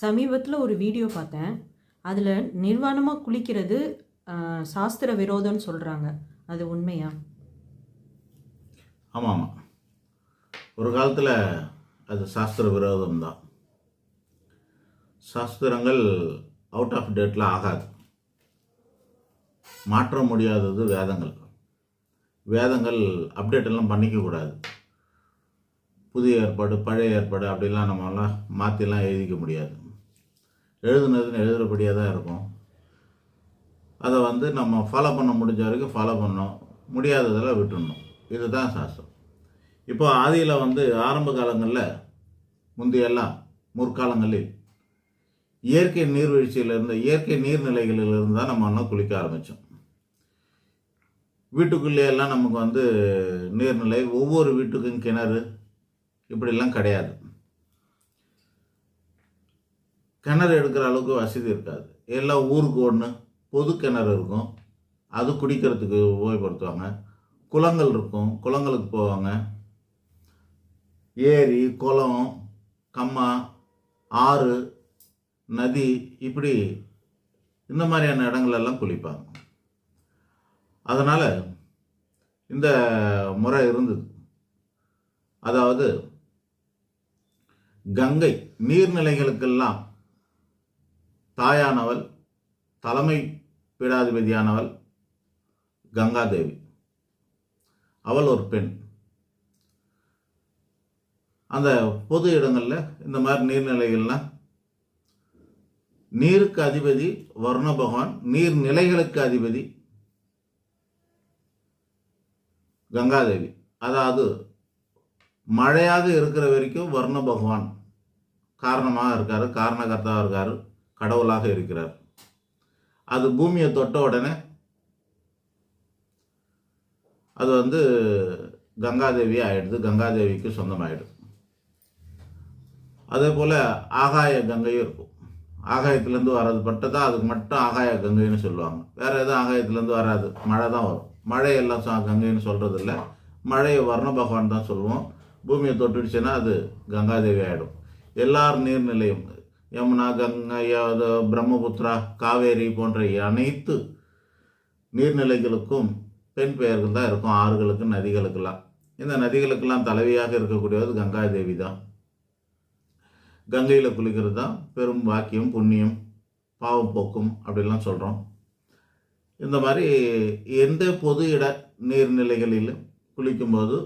சமீபத்தில் ஒரு வீடியோ பார்த்தேன். அதில் நிர்வாணமாக குளிக்கிறது சாஸ்திர விரோதம்னு சொல்கிறாங்க அது உண்மையா? ஆமாம். ஆமாம் ஒரு காலத்தில் அது சாஸ்திர விரோதம் தான். சாஸ்திரங்கள் அவுட் ஆஃப் டேட்டில் ஆகாது. மாற்ற முடியாதது வேதங்கள். வேதங்கள் அப்டேட் எல்லாம் பண்ணிக்கக்கூடாது புதிய ஏற்பாடு பழைய ஏற்பாடு அப்படிலாம் நம்மளால் மாற்றிலாம் எழுதிக்க முடியாது. எழுதுனதுன்னு எழுதுகிறபடியாக தான் இருக்கும். அதை வந்து நம்ம ஃபாலோ பண்ண முடிஞ்ச வரைக்கும் ஃபாலோ பண்ணோம் முடியாததெல்லாம் விட்டுடணும் இதுதான் சாஸ்திரம். இப்போ ஆதியில் வந்து ஆரம்ப காலங்களில் முந்தையெல்லாம் முற்காலங்களில் இயற்கை நீர்வீழ்ச்சியிலிருந்து இயற்கை நீர்நிலைகளிலிருந்து தான் நம்ம இன்னும் குளிக்க ஆரம்பித்தோம் வீட்டுக்குள்ளேயெல்லாம் நமக்கு வந்து நீர்நிலை ஒவ்வொரு வீட்டுக்கும் கிணறு இப்படிலாம் கிடையாது. கிணறு எடுக்கிற அளவுக்கு வசதி இருக்காது. எல்லாம் ஊருக்கு ஒன்று பொது கிணறு இருக்கும். அது குடிக்கிறதுக்கு உபயோகப்படுத்துவாங்க. குளங்கள் இருக்கும் குளங்களுக்கு போவாங்க. ஏரி குளம் கம்மா ஆறு நதி இப்படி இந்த மாதிரியான இடங்களெல்லாம் குளிப்பாங்க. அதனால் இந்த முறை இருந்தது. அதாவது கங்கை நீர்நிலைகளுக்கெல்லாம் தாயானவள் தலைமை பீடாதிபதியானவள் கங்காதேவி. அவள் ஒரு பெண். அந்த பொது இடங்களில் இந்த மாதிரி நீர்நிலைகள்லாம் நீருக்கு அதிபதி வர்ண பகவான் நீர்நிலைகளுக்கு அதிபதி கங்காதேவி. அதாவது மழையாக இருக்கிற வரைக்கும் வர்ண பகவான் காரணமாக இருக்கார் காரணகர்த்தாக இருக்கார். கடவுளாக இருக்கிறார். அது பூமியை தொட்ட உடனே அது வந்து கங்காதேவி ஆயிடுது கங்காதேவிக்கு சொந்தமாயிடுது. அதே போல் ஆகாய கங்கையும் இருக்கும். ஆகாயத்துலேருந்து வர்றது பட்டதா அதுக்கு மட்டும் ஆகாய கங்கைன்னு சொல்லுவாங்க. வேறு எதுவும் ஆகாயத்துலேருந்து வராது. மழை தான் வரும். மழை எல்லாம் கங்கைன்னு சொல்கிறது இல்லை மழையை வர்ண பகவான் தான் சொல்லுவோம். பூமியை தொட்டுடுச்சுன்னா அது கங்காதேவி ஆகிடும் எல்லார் நீர்நிலையும் யமுனா கங்கை பிரம்மபுத்திரா காவேரி போன்ற அனைத்து நீர்நிலைகளுக்கும் பெண் பெயர்கள் தான் இருக்கும். ஆறுகளுக்கு நதிகளுக்கெல்லாம். இந்த நதிகளுக்கெல்லாம் தலைவியாக இருக்கக்கூடியது கங்காதேவி தான். கங்கையில் குளிக்கிறது தான் பெரும் வாக்கியம் புண்ணியம் பாவம் போக்கும் அப்படிலாம் சொல்கிறோம் இந்த மாதிரி எந்த பொது இட நீர்நிலைகளிலும் குளிக்கும்போது